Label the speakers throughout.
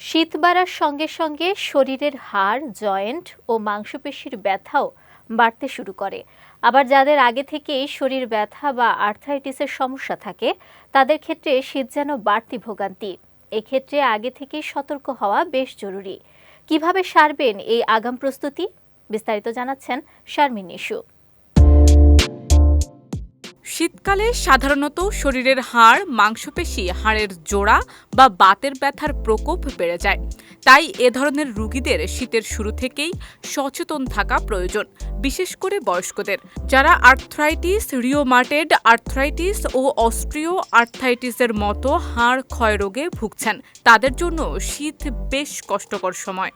Speaker 1: শীত বাড়ার সঙ্গে সঙ্গে শরীরের হাড়, জয়েন্ট ও মাংসপেশির ব্যথাও বাড়তে শুরু করে। আবার যাদের আগে থেকেই শরীর ব্যথা বা আর্থ্রাইটিসের সমস্যা থাকে, তাদের ক্ষেত্রে শীত যেন বাড়তি ভোগান্তি। এক্ষেত্রে আগে থেকেই সতর্ক হওয়া বেশ জরুরি। কীভাবে সারবেন এই আগাম প্রস্তুতি? বিস্তারিত জানাচ্ছেন শারমিন নিশু।
Speaker 2: শীতকালে সাধারণত শরীরের হাড়, মাংসপেশি, হাড়ের জোড়া বা বাতের ব্যথার প্রকোপ বেড়ে যায়। তাই এ ধরনের রুগীদের শীতের শুরু থেকেই সচেতন থাকা প্রয়োজন, বিশেষ করে বয়স্কদের। যারা আর্থ্রাইটিস রিওমাটেড আর্থ্রাইটিস ও অস্ট্রিও আর্থ্রাইটিসের মতো হাড় ক্ষয় রোগে ভুগছেন, তাদের জন্য শীত বেশ কষ্টকর সময়।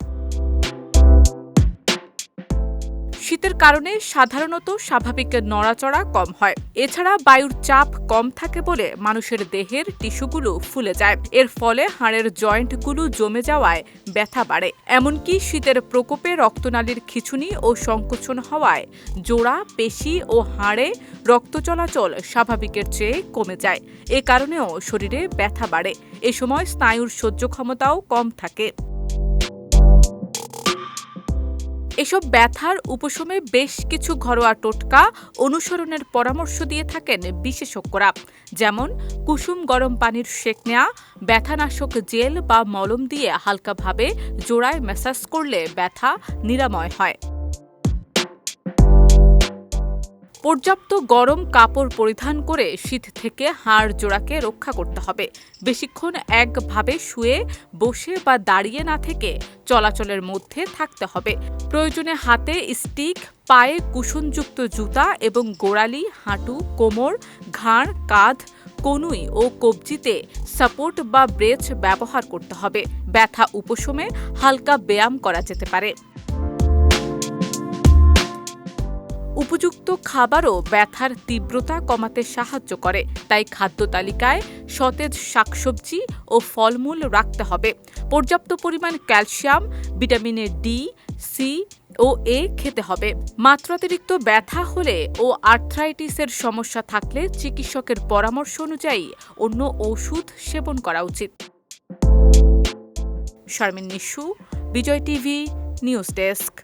Speaker 2: শীতের কারণে সাধারণত স্বাভাবিক নড়াচড়া কম হয়। এছাড়া বায়ুর চাপ কম থাকে বলে মানুষের দেহের টিস্যুগুলো ফুলে যায়। এর ফলে হাড়ের জয়েন্টগুলো জমে যাওয়ায় ব্যথা বাড়ে। এমনকি শীতের প্রকোপে রক্তনালীর খিঁচুনি ও সংকোচন হওয়ায় জোড়া, পেশি ও হাড়ে রক্ত চলাচল স্বাভাবিকের চেয়ে কমে যায়। এ কারণেও শরীরে ব্যথা বাড়ে। এ সময় স্নায়ুর সহ্য ক্ষমতাও কম থাকে। এসব ব্যথার উপশমে বেশ কিছু ঘরোয়া টোটকা অনুসরণের পরামর্শ দিয়ে থাকেন বিশেষজ্ঞরা, যেমন কুসুম গরম পানির সেক নেওয়া ব্যথানাশক জেল বা মলম দিয়ে হালকাভাবে জোড়ায় ম্যাসাজ করলে ব্যথা নিরাময় হয়। পর্যাপ্ত গরম কাপড় পরিধান করে শীত থেকে হাড় জোড়াকে রক্ষা করতে হবে। বেশিক্ষণ একভাবে শুয়ে, বসে বা দাঁড়িয়ে না থেকে চলাচলের মধ্যে থাকতে হবে। প্রয়োজনে হাতে স্টিক, পায়ে কুশনযুক্ত জুতা এবং গোড়ালি, হাঁটু, কোমর, ঘাড়, কাঁধ, কনুই ও কবজিতে সাপোর্ট বা ব্রেচ ব্যবহার করতে হবে। ব্যথা উপশমে হালকা ব্যায়াম করা যেতে পারে। উপযুক্ত খাবারও ব্যথার তীব্রতা কমাতে সাহায্য করে। তাই খাদ্য তালিকায় সতেজ শাকসবজি ও ফলমূল রাখতে হবে। পর্যাপ্ত পরিমাণ ক্যালসিয়াম ভিটামিনের ডি, সি ও এ খেতে হবে। মাত্রাতিরিক্ত ব্যথা হলে ও আর্থ্রাইটিসের সমস্যা থাকলে চিকিৎসকের পরামর্শ অনুযায়ী অন্য ওষুধ সেবন করা উচিত। Sharmin Nishu, Bijoy TV, news desk.